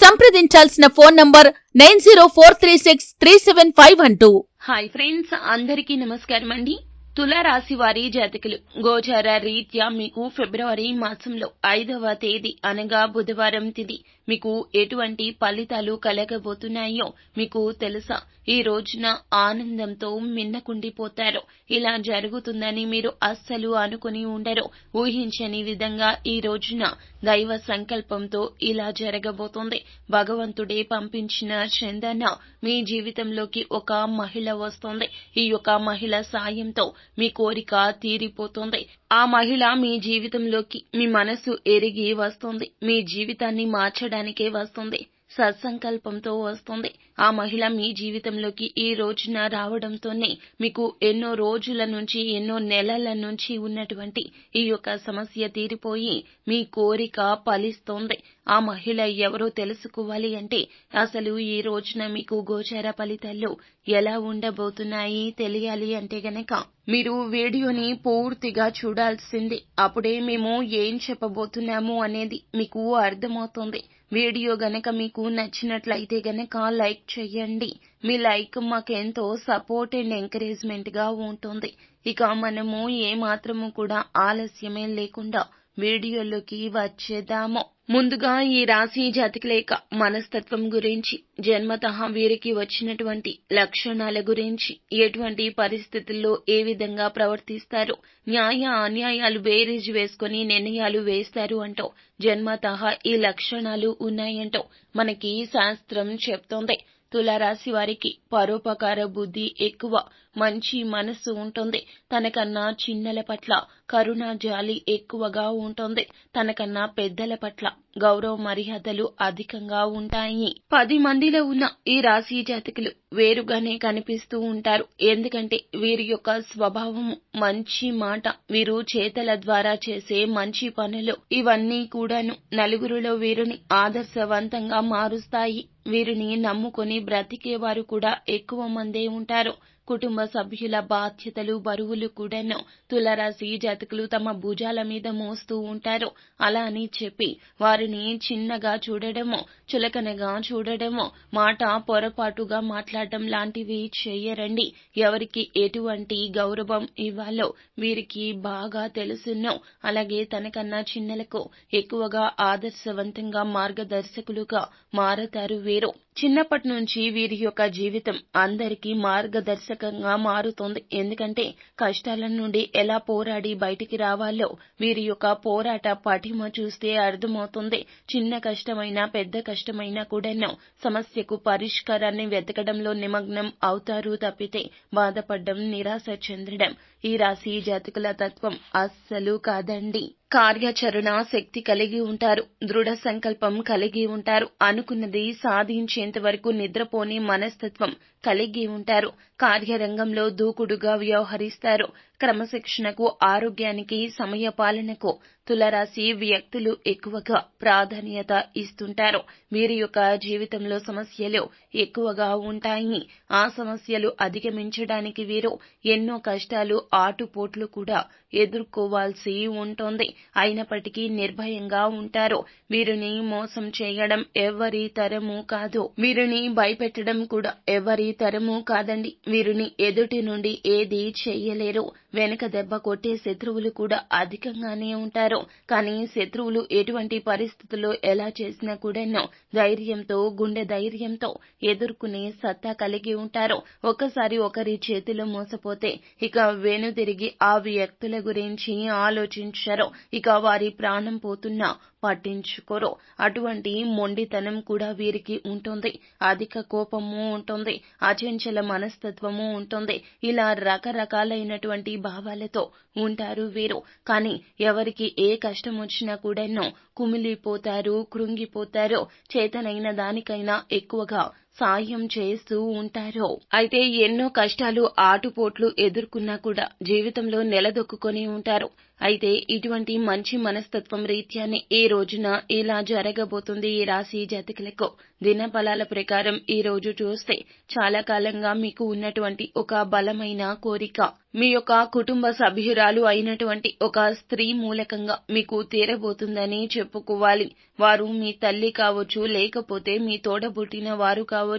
సంప్రదించాల్సిన phone number nine zero four three six three seven five one two. Hi friends అందరికీ నమస్కారం అండి తులారాశి వారి జాతకులు. గోచార రీత్యా మీకు ఫిబ్రవరి మాసంలో ఐదవ తేదీ అనగా బుధవారం తిది. మీకు ఎటువంటి ఫలితాలు కలగబోతున్నాయో మీకు తెలుసా? ఈ రోజున ఆనందంతో మిన్నకుండిపోతారు. ఇలా జరుగుతుందని మీరు అస్సలు అనుకుని ఉండరు. ఊహించని విధంగా ఈ రోజున దైవ సంకల్పంతో ఇలా జరగబోతోంది. భగవంతుడే పంపించిన చందన మీ జీవితంలోకి ఒక మహిళ వస్తోంది. ఈ యొక్క మహిళ సాయంతో మీ కోరిక తీరిపోతుంది. ఆ మహిళ మీ జీవితంలోకి మీ మనసు ఎరిగి వస్తుంది. మీ జీవితాన్ని మార్చడానికే వస్తుంది. సత్సంకల్పంతో వస్తుంది. ఆ మహిళ మీ జీవితంలోకి ఈ రోజున రావడంతోనే మీకు ఎన్నో రోజుల నుంచి ఎన్నో నెలల నుంచి ఉన్నటువంటి ఈ యొక్క సమస్య తీరిపోయి మీ కోరిక ఫలిస్తోంది. ఆ మహిళ ఎవరో తెలుసుకోవాలి అంటే అసలు ఈ రోజున మీకు గోచార ఫలితాలు ఎలా ఉండబోతున్నాయి తెలియాలి అంటే గనక మీరు వీడియోని పూర్తిగా చూడాల్సింది. అప్పుడే మేము ఏం చెప్పబోతున్నాము అనేది మీకు అర్థమవుతుంది. వీడియో గనక మీకు నచ్చినట్లయితే గనక లైక్ చేయండి. మీ లైక్ మాకెంతో సపోర్ట్ అండ్ ఎంకరేజ్మెంట్గా ఉంటుంది. ఇక మనము ఏ మాత్రము కూడా ఆలస్యమే లేకుండా వీడియోలోకి వచ్చేద్దాము. ముందుగా ఈ రాశి జాతకులేక మనస్తత్వం గురించి జన్మత వీరికి వచ్చినటువంటి లక్షణాల గురించి ఎటువంటి పరిస్థితుల్లో ఏ విధంగా ప్రవర్తిస్తారు న్యాయ అన్యాయాలు బేరీజు వేసుకుని నిర్ణయాలు వేస్తారు అంటూ జన్మత ఈ లక్షణాలు ఉన్నాయంటూ మనకి శాస్త్రం చెప్తోంది. తులారాశి వారికి పరోపకార బుద్ధి ఎక్కువ మంచి మనసు ఉంటుంది. తనకన్నా చిన్నల పట్ల కరుణ జాలి ఎక్కువగా ఉంటుంది. తనకన్నా పెద్దల పట్ల గౌరవ మర్యాదలు అధికంగా ఉంటాయి. పది మందిలో ఉన్న ఈ రాశి జాతకులు వేరుగానే కనిపిస్తూ ఉంటారు. ఎందుకంటే వీరి యొక్క స్వభావం మంచి మాట. వీరు చేతల ద్వారా చేసే మంచి పనులు. ఇవన్నీ కూడాను నలుగురిలో వీరిని ఆదర్శవంతంగా మారుస్తాయి. వీరిని నమ్ముకొని బ్రతికేవారు కూడా ఎక్కువ మందే ఉంటారు. కుటుంబ సభ్యుల బాధ్యతలు బరువులు కూడాను తులరాశి జాతకులు తమ భుజాల మీద మోస్తూ ఉంటారు. అలా అని చెప్పి వారిని చిన్నగా చూడడము చులకనగా చూడడము మాట పొరపాటుగా మాట్లాడటం లాంటివి చెయ్యరండి ఎవరికి ఎటువంటి గౌరవం ఇవ్వాలో వీరికి బాగా తెలుసును. అలాగే తనకన్నా చిన్నలకు ఎక్కువగా ఆదర్శవంతంగా మార్గదర్శకులుగా మారతారు వీరు. చిన్నప్పటి నుంచి వీరి యొక్క జీవితం అందరికీ మార్గదర్శకంగా మారుతుంది. ఎందుకంటే కష్టాల నుండి ఎలా పోరాడి బయటికి రావాలో వీరి యొక్క పోరాట పటిమ చూస్తే అర్థమవుతుంది. చిన్న కష్టమైనా పెద్ద కష్టమైనా కూడాను సమస్యకు పరిష్కారాన్ని వెతకడంలో నిమగ్నం అవుతారు తప్పితే బాధపడడం నిరాశ చెందడం ఈ రాశి జాతకుల తత్వం అస్సలు కాదండి. కార్యాచరణ శక్తి కలిగి ఉంటారు దృఢ సంకల్పం కలిగి ఉంటారు అనుకున్నది సాధించేంత వరకు నిద్రపోని మనస్తత్వం. కలిగి ఉంటారు. కార్యరంగంలో దూకుడుగా వ్యవహరిస్తారు. క్రమశిక్షణకు ఆరోగ్యానికి సమయ పాలనకు తులరాశి వ్యక్తులు ఎక్కువగా ప్రాధాన్యత ఇస్తుంటారు. వీరి యొక్క జీవితంలో సమస్యలు ఎక్కువగా ఉంటాయి. ఆ సమస్యలు అధిగమించడానికి వీరు ఎన్నో కష్టాలు ఆటుపోట్లు కూడా ఎదుర్కోవాల్సి ఉంటుంది. అయినప్పటికీ నిర్భయంగా ఉంటారు. వీరిని మోసం చేయడం ఎవరి తరము కాదు. వీరిని భయపెట్టడం కూడా ఎవరి తరము కాదండి. వీరిని ఎదుటి నుండి ఏది చెయ్యలేరు వెనక దెబ్బ కొట్టే శత్రువులు కూడా అధికంగానే ఉంటారు. కానీ శత్రువులు ఎటువంటి పరిస్థితుల్లో ఎలా చేసినా కూడాను ధైర్యంతో గుండె ధైర్యంతో ఎదుర్కొనే సత్తా కలిగి ఉంటారు. ఒక్కసారి ఒకరి చేతిలో మోసపోతే ఇక వెనుదిరిగి ఆ వ్యక్తుల గురించి ఆలోచించరు. ఇక వారి ప్రాణం పోతున్నా పట్టించుకోరు. అటువంటి మొండితనం కూడా వీరికి ఉంటుంది. అధిక కోపము ఉంటుంది. అచంచల మనస్తత్వము ఉంటుంది. ఇలా రకరకాలైనటువంటి భావాలతో ఉంటారు వీరు. కానీ ఎవరికి ఏ కష్టం వచ్చినా కూడాను కుమిలిపోతారు కృంగిపోతారు. చేతనైన దానికైనా ఎక్కువగా సాయం చేస్తూ ఉంటారు. అయితే ఎన్నో కష్టాలు ఆటుపోట్లు ఎదుర్కొన్నా కూడా జీవితంలో నిలదొక్కుని ఉంటారు. అయితే ఇటువంటి మంచి మనస్తత్వం రీత్యానే ఈ రోజున ఇలా జరగబోతుంది ఈ రాశి జాతకులకు. దినఫలాల ప్రకారం ఈ రోజు చూస్తే చాలా కాలంగా మీకు ఉన్నటువంటి ఒక బలమైన కోరిక మీ యొక్క కుటుంబ సభ్యురాలు అయినటువంటి ఒక స్త్రీ మూలకంగా మీకు తీరబోతుందని చెప్పుకోవాలి. వారు మీ తల్లి కావచ్చు లేకపోతే మీ తోడబుట్టిన వారు కావచ్చు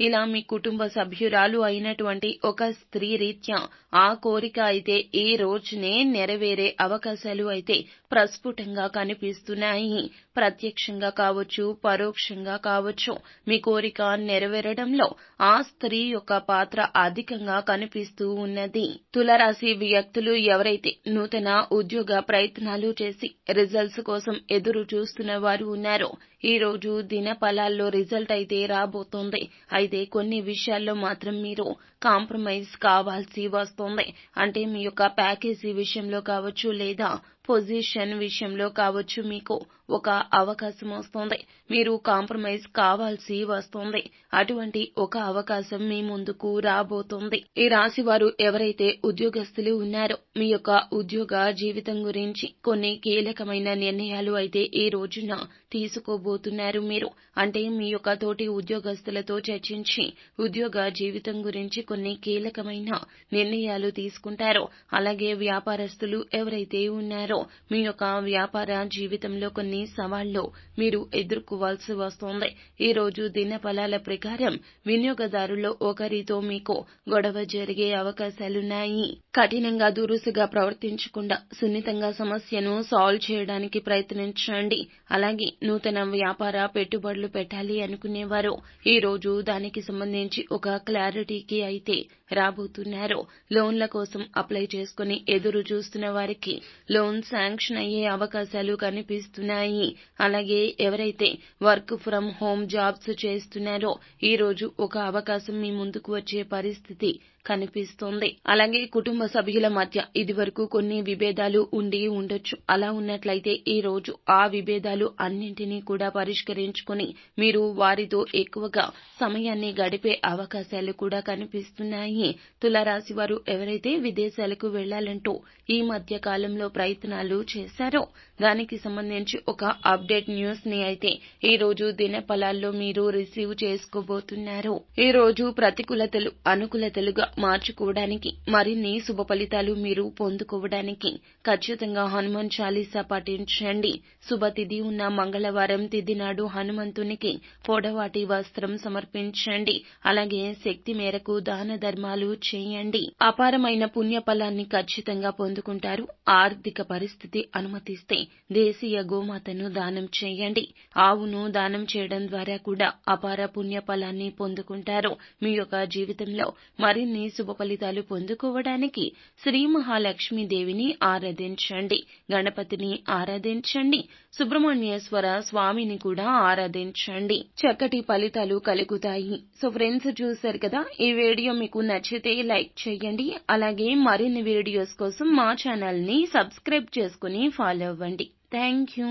ఇలా మీ కుటుంబ సభ్యురాలు అయినటువంటి ఒక స్త్రీ రీత్యా ఆ కోరిక అయితే ఈ రోజునే నెరవేరే అవకాశాలు అయితే ప్రస్ఫుటంగా కనిపిస్తున్నాయి. ప్రత్యక్షంగా కావచ్చు పరోక్షంగా కావచ్చు మీ కోరిక నెరవేరడంలో ఆ స్త్రీ యొక్క పాత్ర అధికంగా కనిపిస్తూ ఉన్నది. తులరాశి వ్యక్తులు ఎవరైతే నూతన ఉద్యోగ ప్రయత్నాలు చేసి రిజల్ట్స్ కోసం ఎదురు చూస్తున్న వారు ఉన్నారో ఈ రోజు దిన ఫలాల్లో రిజల్ట్ అయితే రాబోతోంది. అయితే కొన్ని విషయాల్లో మాత్రం మీరు కాంప్రమైజ్ కావాల్సి వస్తుంది. అంటే మీ యొక్క ప్యాకేజీ విషయంలో కావచ్చు లేదా పొజిషన్ విషయంలో కావచ్చు మీకు ఒక అవకాశం వస్తుంది. మీరు కాంప్రమైజ్ కావాల్సి వస్తుంది. అటువంటి ఒక అవకాశం మీ ముందుకు రాబోతుంది. ఈ రాశి వారు ఎవరైతే ఉద్యోగస్తులు ఉన్నారో మీ యొక్క ఉద్యోగ జీవితం గురించి కొన్ని కీలకమైన నిర్ణయాలు అయితే ఈ రోజున తీసుకోబోతున్నారు మీరు. అంటే మీ యొక్క తోటి ఉద్యోగస్తులతో చర్చించి ఉద్యోగ జీవితం గురించి కొన్ని కీలకమైన నిర్ణయాలు తీసుకుంటారో. అలాగే వ్యాపారస్తులు ఎవరైతే ఉన్నారో మీ యొక్క వ్యాపార జీవితంలో కొన్ని సవాళ్ళు మీరు ఎదుర్కోవాల్సి వస్తోంది. ఈ రోజు దిన ఫలాల ప్రకారం వినియోగదారుల్లో ఒకరితో మీకు గొడవ జరిగే అవకాశాలున్నాయి. కఠినంగా దురుసుగా ప్రవర్తించకుండా సున్నితంగా సమస్యను సాల్వ్ చేయడానికి ప్రయత్నించండి. అలాగే నూతన వ్యాపార పెట్టుబడులు పెట్టాలి అనుకునేవారు. ఈ రోజు దానికి సంబంధించి ఒక క్లారిటీకి అయితే రాబోతున్నారు. లోన్ల కోసం అప్లై చేసుకుని ఎదురు చూస్తున్న వారికి లోన్ శాంక్షన్ అయ్యే అవకాశాలు కనిపిస్తున్నాయి. అలాగే ఎవరైతే వర్క్ ఫ్రం హోమ్ జాబ్స్ చేస్తున్నారో ఈ రోజు ఒక అవకాశం మీ ముందుకు వచ్చే పరిస్థితి. కనిపిస్తోంది. అలాగే కుటుంబ సభ్యుల మధ్య ఇదివరకు కొన్ని విభేదాలు ఉండి ఉండొచ్చు. అలా ఉన్నట్లయితే ఈ రోజు ఆ విభేదాలు అన్నింటినీ కూడా పరిష్కరించుకుని మీరు వారితో ఎక్కువగా సమయాన్ని గడిపే అవకాశాలు కూడా కనిపిస్తున్నాయి. తులారాశి వారు ఎవరైతే విదేశాలకు వెళ్ళాలంటూ ఈ మధ్య కాలంలో ప్రయత్నాలు చేశారో దానికి సంబంధించి ఒక అప్డేట్ న్యూస్ని అయితే ఈ రోజు దినఫలాల్లో మీరు రిసీవ్ చేసుకోబోతున్నారు. ఈ రోజు ప్రతికూలతలు అనుకూలతలుగా మార్చుకోవడానికి మరిన్ని శుభ ఫలితాలు మీరు పొందుకోవడానికి ఖచ్చితంగా హనుమాన్ చాలీసా పఠించండి శుభ తిథి ఉన్న మంగళవారం తిథి నాడు హనుమంతునికి పొడవాటి వస్త్రం సమర్పించండి. అలాగే శక్తి మేరకు దాన ధర్మాలు చేయండి. అపారమైన పుణ్య ఫలాన్ని ఖచ్చితంగా పొందుకుంటారు. ఆర్థిక పరిస్థితి అనుమతిస్తే దేశీయ గోమాతను దానం చేయండి. ఆవును దానం చేయడం ద్వారా కూడా అపార పుణ్య ఫలాన్ని పొందుకుంటారు. మీ యొక్క జీవితంలో మరిన్ని శుభ ఫలితాలు పొందుకోవడానికి శ్రీ మహాలక్ష్మీదేవిని ఆరాధించండి. గణపతిని ఆరాధించండి. సుబ్రహ్మణ్యేశ్వర స్వామిని కూడా ఆరాధించండి. చక్కటి ఫలితాలు కలుగుతాయి. సో ఫ్రెండ్స్ చూశారు కదా? ఈ వీడియో మీకు నచ్చితే లైక్ చేయండి. అలాగే మరిన్ని వీడియోస్ కోసం మా ఛానల్ని సబ్స్క్రైబ్ చేసుకుని ఫాలో అవ్వండి. Thank you